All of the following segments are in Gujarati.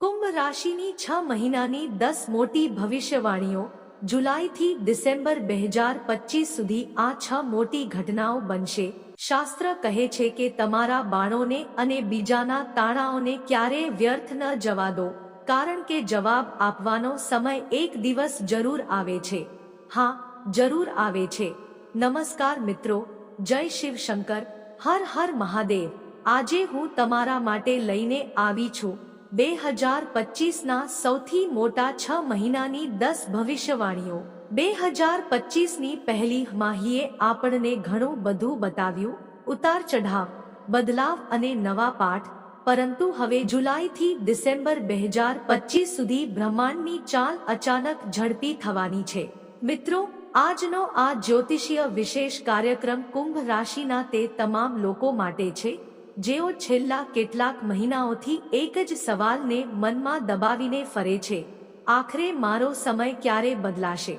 કુંભ રાશિની છ મહિનાની દસ મોટી ભવિષ્યવાણીઓ જુલાઈથી ડિસેમ્બર બે હજાર પચીસ સુધી આ છ મોટી ઘટનાઓ બનશે. શાસ્ત્ર કહે છે કે તમારા બાણોને અને બીજાના તાણાઓને ક્યારેય વ્યર્થ ન જવા દો, કારણ કે જવાબ આપવાનો સમય એક દિવસ જરૂર આવે છે. હા, જરૂર આવે છે. નમસ્કાર મિત્રો, જય શિવ શંકર, હર હર મહાદેવ. આજે હું તમારા માટે લઈને આવી છું. બે હજાર પચીસના સૌથી મોટા છ મહિનાની દસ ભવિષ્યવાણીઓ. બે હજાર પચીસની પહેલી માહીએ આપણને ઘણું બધું બતાવ્યું. ઉતાર ચઢાવ, બદલાવ અને નવા પાઠ. પરંતુ હવે જુલાઈથી ડિસેમ્બર બે હજાર પચીસ સુધી બ્રહ્માંડની ચાલ અચાનક ઝડપી થવાની છે. મિત્રો, આજનો આ જ્યોતિષીય વિશેષ કાર્યક્રમ કુંભ રાશિના તે તમામ લોકો માટે છે. જેઓ છેલ્લા કેટલાક મહિનાઓથી એક જ સવાલને મનમાં દબાવીને ફરે છે, આખરે મારો સમય ક્યારે બદલાશે?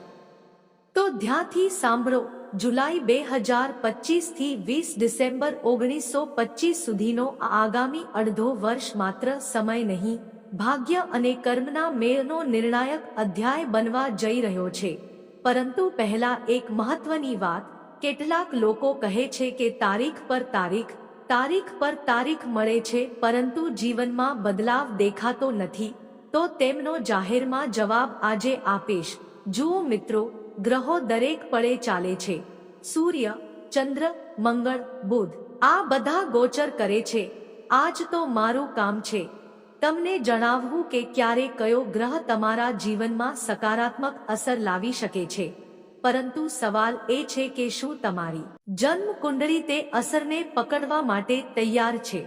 તો ધ્યાનથી સાંભળો, જુલાઈ બે હજાર પચીસથી વીસ ડિસેમ્બર ઓગણીસો પચીસ સુધીનો આગામી અડધો વર્ષ માત્ર સમય નહીં, ભાગ્ય અને કર્મના મેળનો નિર્ણાયક અધ્યાય બનવા જઈ રહ્યો છે. પરંતુ પહેલા એક મહત્વની વાત, કેટલાક લોકો કહે છે કે તારીખ પર તારીખ તારીખ પર તારીખ મળે છે, પરંતુ જીવનમાં બદલાવ દેખાતો નથી. તો તેમનો જાહેરમાં જવાબ આજે આપીશ. જુઓ મિત્રો, ગ્રહો દરેક પળે ચાલે છે. સૂર્ય, ચંદ્ર, મંગળ, બુધ, આ બધા ગોચર કરે છે. આજ તો મારું કામ છે. તમને જણાવવું કે ક્યારે કયો ગ્રહ તમારા જીવનમાં સકારાત્મક અસર લાવી શકે છે. પરંતુ સવાલ એ છે કે શું તમારી જન્મ કુંડળી તે અસરને પકડવા માટે તૈયાર છે?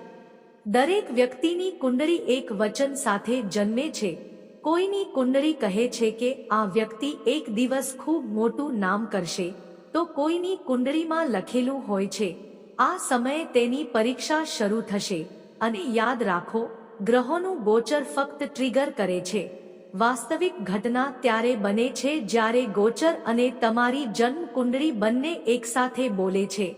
દરેક વ્યક્તિની કુંડળી એક વચન સાથે જન્મે છે. કોઈની કુંડળી કહે છે કે આ વ્યક્તિ એક દિવસ ખૂબ મોટું નામ કરશે. તો કોઈની કુંડળીમાં લખેલું હોય છે, આ સમયે તેની પરીક્ષા શરૂ થશે. અને યાદ રાખો, ગ્રહોનું ગોચર ફક્ત ટ્રિગર કરે છે. વાસ્તવિક ઘટના ત્યારે બને છે જ્યારે ગોચર અને તમારી જન્મ કુંડળી બંને એકસાથે બોલે છે.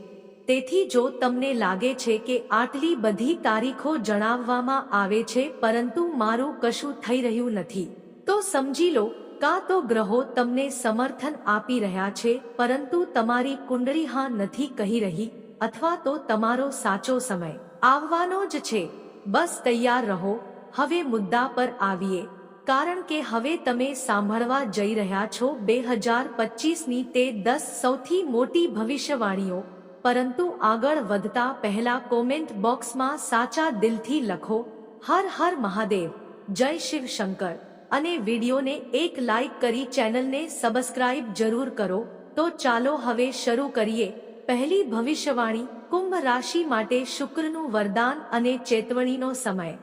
તેથી જો તમને લાગે છે કે આટલી બધી તારીખો જણાવવામાં આવે છે પરંતુ મારું કશું થઈ રહ્યું નથી, તો સમજી લો, કાં તો ગ્રહો તમને સમર્થન આપી રહ્યા છે પરંતુ તમારી કુંડળી હા નથી કહી રહી, અથવા તો તમારો સાચો સમય આવવાનો જ છે. બસ તૈયાર રહો, હવે મુદ્દા પર આવીએ. કારણ કે હવે તમે સાંભળવા જઈ રહ્યા છો બે હજાર પચીસની તે દસ સૌથી મોટી ભવિષ્યવાણીઓ. પરંતુ આગળ વધતા પહેલા કોમેન્ટ બોક્સમાં સાચા દિલથી લખો. હર હર મહાદેવ. જય શિવ શંકર. અને વિડીયોને એક લાઈક કરી ચેનલને સબસ્ક્રાઇબ જરૂર કરો. તો ચાલો હવે શરૂ કરીએ. પહેલી ભવિષ્યવાણી, કુંભ રાશિ માટે શુક્રનું વરદાન અને ચેતવણીનો સમય.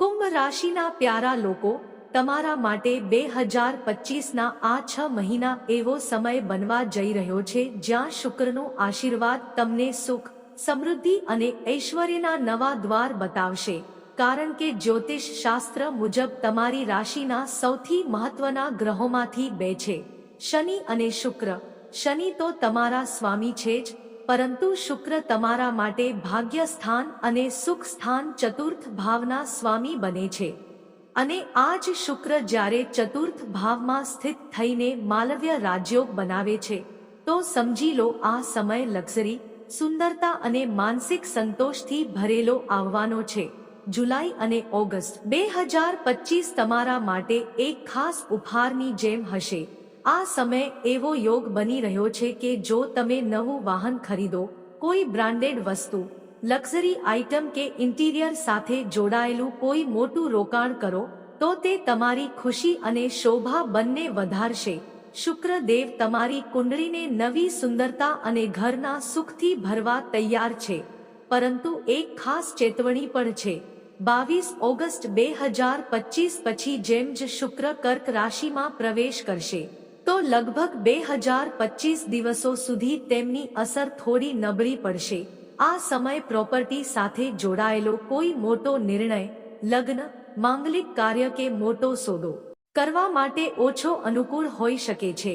કુંભ રાશિના પ્યારા લોકો, તમારા માટે બે હજાર પચીસના આ છ મહિના એવો સમય બનવા જઈ રહ્યો છે જ્યાં શુક્રનો આશીર્વાદ તમને સુખ, સમૃદ્ધિ અને ઐશ્વર્યના નવા દ્વાર બતાવશે. કારણ કે જ્યોતિષ શાસ્ત્ર મુજબ તમારી રાશિના સૌથી મહત્વના ગ્રહોમાંથી બે છે. શનિ અને શુક્ર. શનિ તો તમારા સ્વામી છે જ પરંતુ શુક્ર તમારા માટે ભાગ્ય સ્થાન અને સુખ સ્થાન ચતુર્થ ભાવના સ્વામી બને છે. અને આજ શુક્ર જ્યારે ચતુર્થ ભાવમાં સ્થિત થઈને માલવ્ય રાજયોગ બનાવે છે, તો સમજી લો આ સમય લક્ઝરી, સુંદરતા અને માનસિક સંતોષથી ભરેલો આવવાનો છે. જુલાઈ અને ઓગસ્ટ બે હજાર પચીસ તમારા માટે એક ખાસ ઉપહારની જેમ હશે. આ સમય એવો યોગ બની રહ્યો છે કે જો તમે નવું વાહન ખરીદો, કોઈ બ્રાન્ડેડ વસ્તુ, લક્ઝરી આઇટમ કે ઇન્ટિરિયર સાથે જોડાયેલું કોઈ મોટું રોકાણ કરો, તો તે તમારી ખુશી અને શોભા બંને વધારશે. શુક્રદેવ તમારી કુંડળીને નવી સુંદરતા અને ઘરના સુખથી ભરવા તૈયાર છે. પરંતુ એક ખાસ ચેતવણી પણ છે. બાવીસ ઓગસ્ટ બે હજાર પચીસ પછી જેમ જ શુક્ર કર્ક રાશિમાં પ્રવેશ કરશે. તો લગભગ બે હજાર પચીસ દિવસો સુધી તેમની અસર થોડી નબળી પડશે. આ સમય પ્રોપર્ટી સાથે જોડાયેલો કોઈ મોટો નિર્ણય, લગ્ન, માંગલિક કાર્ય કે મોટો સોદો કરવા માટે ઓછો અનુકૂળ હોઈ શકે છે.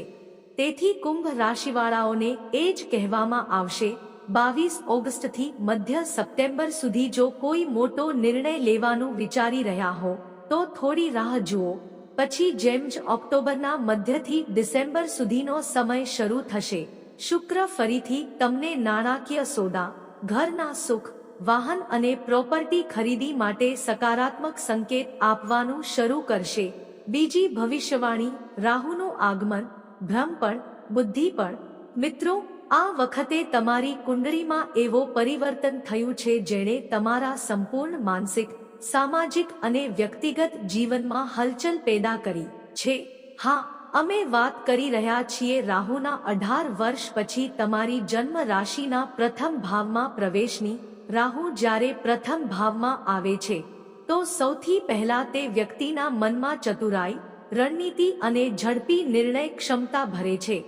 તેથી કુંભ રાશિવાળાઓને એ જ કહેવામાં આવશે, બાવીસ ઓગસ્ટથી મધ્ય સપ્ટેમ્બર સુધી જો કોઈ મોટો નિર્ણય લેવાનું વિચારી રહ્યા હો, તો થોડી રાહ જુઓ. પછી જેમ જ ઓક્ટોબરના મધ્યથી ડિસેમ્બર સુધીનો સમય શરૂ થશે, શુક્ર ફરીથી તમને નાણાકીય સોદા, ઘરના સુખ, વાહન અને પ્રોપર્ટી ખરીદી માટે સકારાત્મક સંકેત આપવાનું શરૂ કરશે. બીજી ભવિષ્યવાણી, રાહુનું આગમન, ભ્રમ પણ, બુદ્ધિ પણ. મિત્રો, આ વખતે તમારી કુંડળીમાં એવો પરિવર્તન થયું છે જેણે તમારા સંપૂર્ણ માનસિક સામાજિક અને વ્યક્તિગત જીવનમાં હલચલ પેદા કરી. છે. હા, અમે વાત કરી રહ્યા છીએ રાહુના અઢાર વર્ષ પછી તમારી જન્મ રાશિના પ્રથમ ભાવમાં પ્રવેશની. રાહુ જ્યારે પ્રથમ ભાવમાં આવે છે, તો સૌથી પહેલા તે વ્યક્તિના મનમાં ચતુરાઈ, રણનીતિ અને ઝડપી નિર્ણય ક્ષમતા ભરે છે.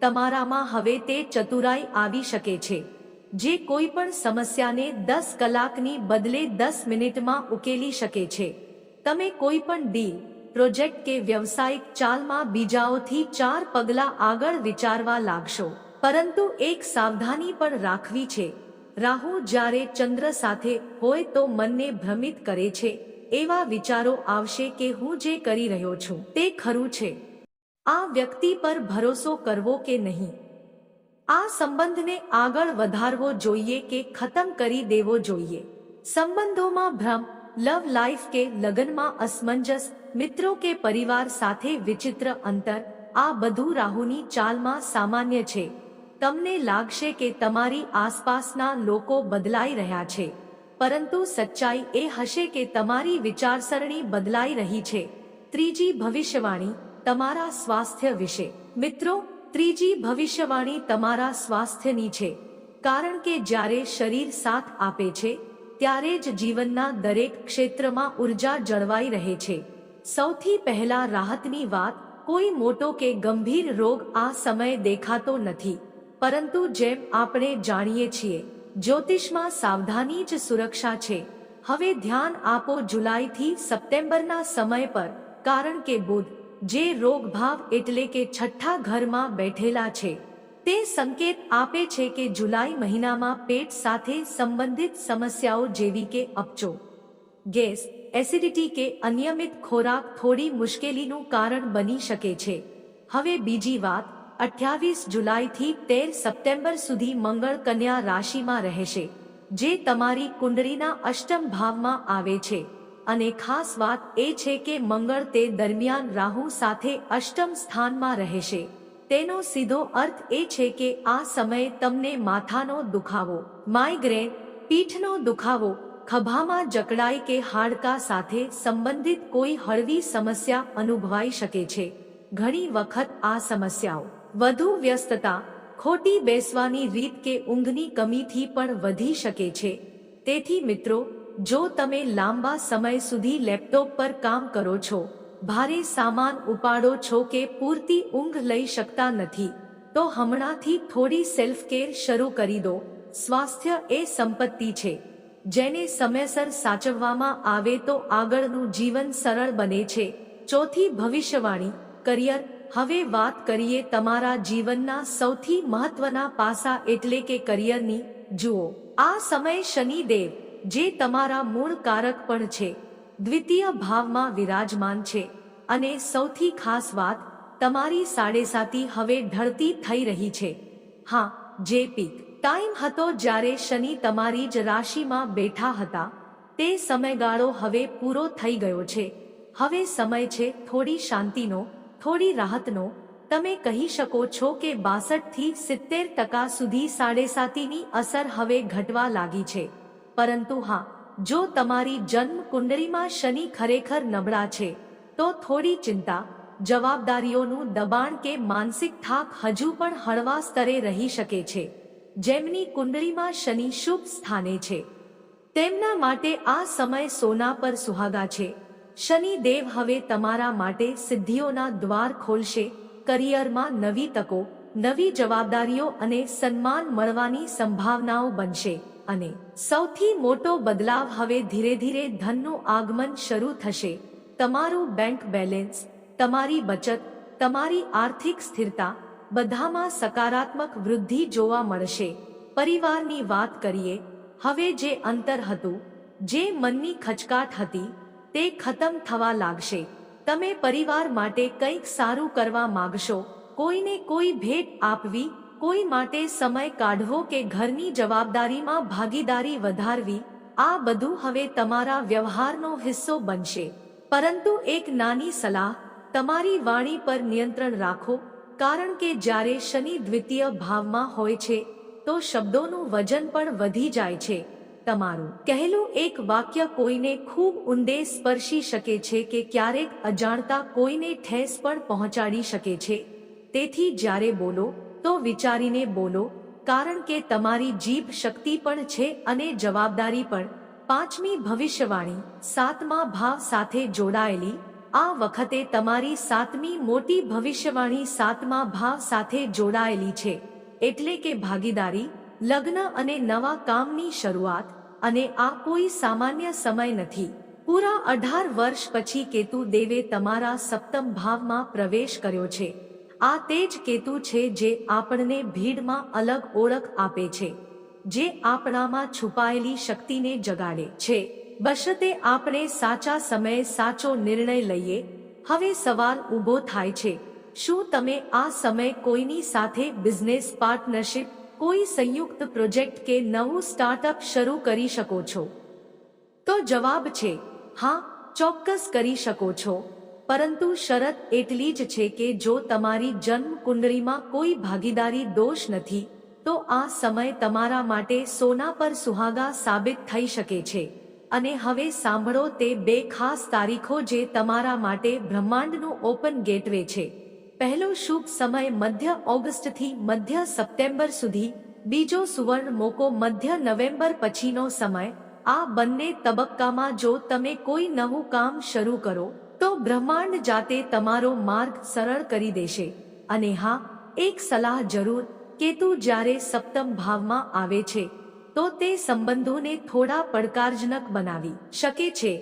તમારામાં હવે તે ચતુરાઈ આવી શકે છે. જે કોઈ પણ સમસ્યાને દસ કલાકની બદલે દસ મિનિટમાં ઉકેલી શકે છે. તમે કોઈ પણ ડીલ, પ્રોજેક્ટ કે વ્યવસાયિક ચાલમાં બીજાઓથી ચાર પગલા આગળ વિચારવા લાગશો. પરંતુ એક સાવધાની પણ રાખવી છે. રાહુ જ્યારે ચંદ્ર સાથે હોય તો મનને ભ્રમિત કરે છે. એવા વિચારો આવશે કે હું જે કરી રહ્યો છું તે ખરું છે. આ વ્યક્તિ પર ભરોસો કરવો કે નહીં? આ સંબંધને આગળ વધારવો જોઈએ કે ખતમ કરી દેવો જોઈએ. સંબંધોમાં ભ્રમ, લવ લાઈફ કે લગ્નમાં અસમંજસ, મિત્રો કે પરિવાર સાથે વિચિત્ર અંતર, આ બધું રાહુની ચાલમાં સામાન્ય છે. તમને લાગશે કે તમારી આસપાસના લોકો બદલાઈ રહ્યા છે. પરંતુ સચ્ચાઈ એ હશે કે તમારી વિચારસરણી બદલાઈ રહી છે. ત્રીજી ભવિષ્યવાણી, તમારા સ્વાસ્થ્ય વિશે. મિત્રો ત્રીજી ભવિષ્યવાણી તમારા સ્વાસ્થ્યની છે. કારણ કે જ્યારે શરીર સાથ આપે છે, ત્યારે જ જીવનના દરેક ક્ષેત્રમાં ઊર્જા જળવાઈ રહે છે. સૌથી પહેલા રાહતની વાત, કોઈ મોટો કે ગંભીર રોગ આ સમયે દેખાતો નથી. પરંતુ જેમ આપણે જાણીએ છીએ, જ્યોતિષમાં સાવધાની જ સુરક્ષા છે. હવે ધ્યાન આપો જુલાઈથી સપ્ટેમ્બરના સમય પર, કારણ કે બુધ જે રોગભાવ એટલે કે છઠ્ઠા ઘરમાં બેઠેલા છે, તે સંકેત આપે છે કે જુલાઈ મહિનામાં પેટ સાથે સંબંધિત સમસ્યાઓ જેવી કે અપચો, ગેસ, એસિડિટી કે અનિયમિત ખોરાક થોડી મુશ્કેલીનું કારણ બની શકે છે. હવે બીજી વાત, અઠ્યાવીસ જુલાઈથી તેર સપ્ટેમ્બર સુધી મંગળ કન્યા રાશિમાં રહેશે, જે તમારી કુંડળીના અષ્ટમ ભાવમાં આવે છે. અને ખાસ વાત એ છે કે મંગળ તે દરમિયાન રાહુ સાથે અષ્ટમ સ્થાનમાં રહેશે. તેનો સીધો અર્થ એ છે કે આ સમયે તમને માથાનો દુખાવો માઇગ્રેન પીઠનો દુખાવો, ખભામાં જકડાઈ કે હાડકા સાથે સંબંધિત કોઈ હળવી સમસ્યા અનુભવાઈ શકે છે. ઘણી વખત આ સમસ્યાઓ વધુ વ્યસ્તતા, ખોટી બેસવાની રીત કે ઊંઘની કમીથી પણ વધી શકે છે. તેથી મિત્રો જો તમે લાંબા સમય સુધી લેપટોપ પર કામ કરો છો, ભારે સામાન ઉપાડો છો કે પૂરતી ઊંઘ લઈ શકતા નથી, તો હમણાંથી થોડી સેલ્ફ કેર શરૂ કરી દો. સ્વાસ્થ્ય એ સંપત્તિ છે. જેને સમયસર સાચવવામાં આવે તો આગળનું જીવન સરળ બને છે. ચોથી, ભવિષ્યવાણી કરિયર હવે વાત કરીએ તમારા જીવનના સૌથી મહત્વના પાસા એટલે કે કરિયરની જુઓ, આ સમય શનિદેવ જે તમારા મૂળ કારક પણ છે, દ્વિતીય ભાવમાં વિરાજમાન છે. અને સૌથી ખાસ વાત, તમારી સાડેસાતી હવે ઢળતી થઈ રહી છે. હા, જે પીક. ટાઈમ હતો જ્યારે શનિ તમારી જ રાશિમાં બેઠા હતા. તે સમયગાળો હવે પૂરો થઈ ગયો છે. હવે સમય છે થોડી શાંતિનો, થોડી રાહતનો. તમે કહી શકો છો કે બાસઠથી સિત્તેર ટકા સુધી સાડેસાતીની અસર હવે ઘટવા લાગી છે. પરંતુ હા, જો તમારી જન્મ કુંડળીમાં શનિ ખરેખર નબળા છે, તો થોડી ચિંતા, જવાબદારીઓનું દબાણ કે માનસિક થાક હજુ પણ હળવા સ્તરે રહી શકે છે. જેમની કુંડળીમાં શનિ શુભ સ્થાને છે. તેમના માટે આ સમય સોના પર સુહાગા છે. શનિ દેવ હવે તમારા માટે સિદ્ધિઓના દ્વાર ખોલશે, કરિયરમાં નવી તકો, નવી જવાબદારીઓ અને સન્માન મળવાની સંભાવનાઓ બનશે. અને સૌથી મોટો બદલાવ હવે ધીરે ધીરે ધનનું આગમન શરૂ થશે. તમારું બેંક બેલેન્સ, તમારી બચત, તમારી આર્થિક સ્થિરતા બધામાં સકારાત્મક વૃદ્ધિ જોવા મળશે. પરિવારની વાત કરીએ, હવે જે અંતર હતું, જે મનની ખચકાટ હતી, તે ખતમ થવા લાગશે. તમે પરિવાર માટે કંઈક સારું કરવા માગશો, કોઈને કોઈ ભેટ આપવી કોઈ માટે સમય કાઢવો કે ઘરની જવાબદારીમાં ભાગીદારી વધારવી, આ બધું હવે તમારા વ્યવહારનો હિસ્સો બનશે. પરંતુ એક નાની સલાહ, તમારી વાણી પર નિયંત્રણ રાખો, કારણ કે જ્યારે શનિ દ્વિતીય ભાવમાં હોય છે, તો શબ્દોનું વજન પણ વધી જાય છે. તમારું કહેલું એક વાક્ય કોઈને ખૂબ ઊંડે સ્પર્શી શકે છે કે ક્યારેક અજાણતા કોઈને ઠેસ પણ પહોંચાડી શકે છે. તેથી જ્યારે બોલો તો વિચારીને બોલો, કારણ કે તમારી જીભ શક્તિ પણ છે અને જવાબદારી પણ. પાંચમી ભવિષ્યવાણી, સાતમા ભાવ સાથે જોડાયેલી, આ વખતે તમારી સાતમી મોટી ભવિષ્યવાણી સાતમા ભાવ સાથે જોડાયેલી છે. એટલે કે ભાગીદારી, લગ્ન અને નવા કામની શરૂઆત, અને આ કોઈ સામાન્ય સમય નથી. પૂરા અઢાર વર્ષ પછી કેતુ દેવે તમારા સપ્તમ ભાવમાં પ્રવેશ કર્યો છે. આ તે જ કેતુ છે જે આપણને ભીડમાં અલગ ઓળખ આપે છે, જે આપણામાં છુપાયેલી શક્તિને જગાડે છે. બશતે આપણે સાચા સમયે સાચો નિર્ણય લઈએ, હવે સવાલ ઊભો થાય છે, શું તમે આ સમય કોઈની સાથે બિઝનેસ પાર્ટનરશિપ કોઈ સંયુક્ત પ્રોજેક્ટ કે નવું સ્ટાર્ટઅપ શરૂ કરી શકો છો? તો જવાબ છે, હા, ચોક્કસ કરી શકો છો. પરંતુ શરત એટલી જ છે કે જો તમારી જન્મ કુંડળીમાં કોઈ ભાગીદારી દોષ નથી, તો આ સમય તમારા માટે સોના પર સુહાગા સાબિત થઈ શકે છે. અને હવે સાંભળો તે બે ખાસ તારીખો જે તમારા માટે બ્રહ્માંડનું ઓપન ગેટવે છે. પહેલો શુભ સમય મધ્ય ઓગસ્ટથી મધ્ય સપ્ટેમ્બર સુધી, બીજો સુવર્ણ મોકો મધ્ય નવેમ્બર પછીનો સમય, આ બંને તબક્કામાં જો તમે કોઈ નવું કામ શરૂ કરો તો બ્રહ્માંડ જાતે તમારો માર્ગ સરળ કરી દેશે. અને હા, એક સલાહ જરૂર કેતુ જ્યારે સપ્તમ ભાવમાં આવે છે, તો તે સંબંધોને થોડા પડકારજનક બનાવી શકે છે.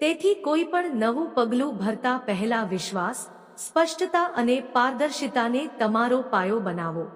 તેથી કોઈ પણ નવું પગલું ભરતા પહેલા વિશ્વાસ, સ્પષ્ટતા અને પારદર્શિતાને તમારો પાયો બનાવો.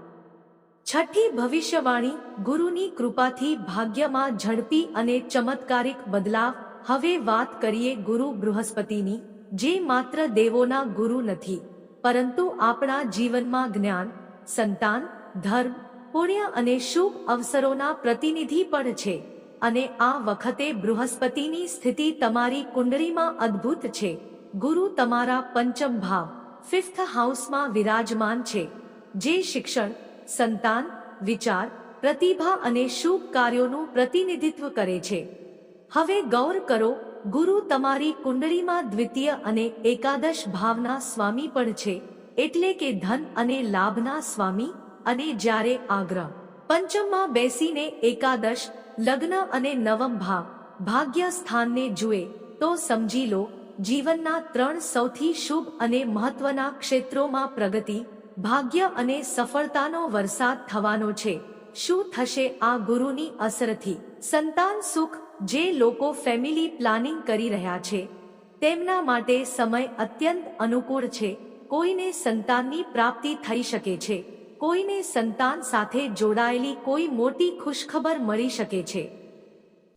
છઠ્ઠી ભવિષ્યવાણી, ગુરુની કૃપાથી ભાગ્યમાં ઝડપી અને ચમત્કારિક બદલાવ. હવે વાત કરીએ ગુરુ બૃહસ્પતિની. જે માત્ર દેવોના ગુરુ નથી, પરંતુ આપણા જીવનમાં જ્ઞાન, સંતાન, ધર્મ, પુણ્ય અને શુભ અવસરોના પ્રતિનિધિ પણ છે અને આ વખતે બૃહસ્પતિની સ્થિતિ તમારી કુંડળીમાં અદ્ભુત છે. ગુરુ તમારા પંચમ ભાવ ફિફ્થ હાઉસમાં વિરાજમાન છે. જે શિક્ષણ, સંતાન, વિચાર, પ્રતિભા અને શુભ કાર્યોનું પ્રતિનિધિત્વ કરે છે. હવે ગૌર કરો ગુરુ તમારી કુંડળીમાં દ્વિતીય અને એકાદશ ભાવના સ્વામી પણ છે, એટલે કે ધન અને લાભના સ્વામી, અને જ્યારે આગ્રહ. પંચમમાં બેસીને એકાદશ, લગ્ન અને નવમ ભાવ, ભાગ્ય સ્થાનને જુએ, તો સમજી લો, જીવનના ત્રણ સૌથી શુભ અને મહત્વના ક્ષેત્રોમાં પ્રગતિ, ભાગ્ય અને સફળતાનો વરસાદ થવાનો છે. શું થશે આ ગુરુની અસરથી? સંતાન સુખ જે લોકો ફેમિલી પ્લાનિંગ કરી રહ્યા છે, તેમના માટે સમય અત્યંત અનુકૂળ છે. કોઈને સંતાનની પ્રાપ્તિ થઈ શકે છે. કોઈને સંતાન સાથે જોડાયેલી કોઈ મોટી ખુશખબર મળી શકે છે.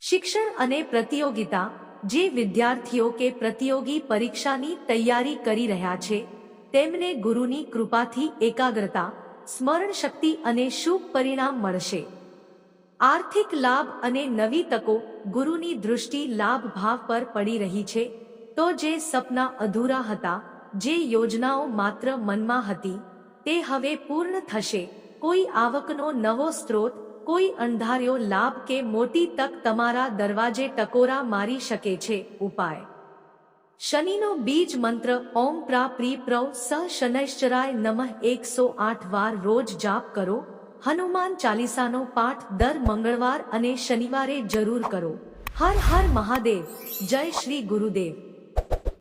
શિક્ષણ અને પ્રતિયોગિતા, જે વિદ્યાર્થીઓ કે પ્રતિયોગી પરીક્ષાની તૈયારી કરી રહ્યા છે, તેમને ગુરુની કૃપાથી એકાગ્રતા, સ્મરણ શક્તિ અને શુભ પરિણામ મળશે. આર્થિક લાભ અને નવી તકો ગુરુની દૃષ્ટિ લાભ ભાવ પર પડી રહી છે, તો જે સપના અધૂરા હતા, જે યોજનાઓ માત્ર મનમાં હતી, તે હવે પૂર્ણ થશે. કોઈ આવકનો નવો સ્ત્રોત, કોઈ અંધાર્યો લાભ કે મોટી તક તમારા દરવાજે ટકોરા મારી શકે છે. ઉપાય. શનિનો બીજ મંત્ર, ઓમ પ્રા પ્રી પ્રવ સ શનૈશ્ચરાય નમઃ એકસો આઠ વાર રોજ જાપ કરો. હનુમાન ચાલીસાનો પાઠ દર મંગળવાર અને શનિવારે જરૂર કરો. હર હર મહાદેવ. જય શ્રી ગુરુદેવ.